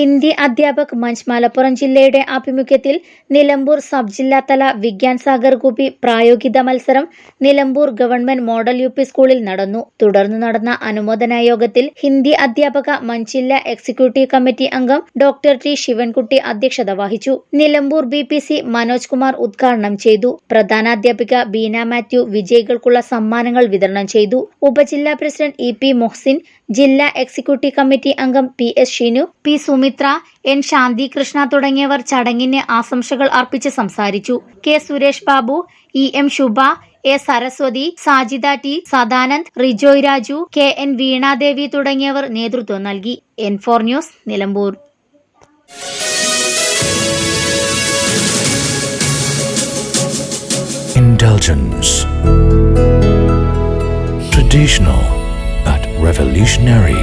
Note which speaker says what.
Speaker 1: Hindi Adhyapak Manch Malappuram ജില്ലയുടെ ആഭിമുഖ്യത്തിൽ Nilambur sub ജില്ലാതല വിജ്ഞാൻ സാഗർ ഗോപി പ്രായോഗിക മത്സരം നിലമ്പൂർ ഗവൺമെന്റ് മോഡൽ യു സ്കൂളിൽ നടന്നു. തുടർന്ന് നടന്ന അനുമോദന യോഗത്തിൽ ഹിന്ദി അധ്യാപക മഞ്ചില്ല എക്സിക്യൂട്ടീവ് കമ്മിറ്റി അംഗം ഡോക്ടർ ടി ശിവൻകുട്ടി അധ്യക്ഷത വഹിച്ചു. Nilambur B P C Manoj Kumar ഉദ്ഘാടനം ചെയ്തു. പ്രധാനാധ്യാപിക ബീന മാത്യു വിജയികൾക്കുള്ള സമ്മാനങ്ങൾ വിതരണം ചെയ്തു. ഉപജില്ലാ പ്രസിഡന്റ് ഇ പി മൊഹ്സിൻ ജില്ലാ എക്സിക്യൂട്ടീവ് കമ്മിറ്റി അംഗം P S Shinu P Sumithra N Shanthi Krishna തുടങ്ങിയവർ ചടങ്ങിന് ആശംസകൾ അർപ്പിച്ച് സംസാരിച്ചു K Suresh Babu E M Shubha A Saraswathi Sajida T Sadanand Rijoy Raju K N Veenadevi തുടങ്ങിയവർ നേതൃത്വം നൽകി N four news Nilambur
Speaker 2: Indulgence. Traditional but revolutionary.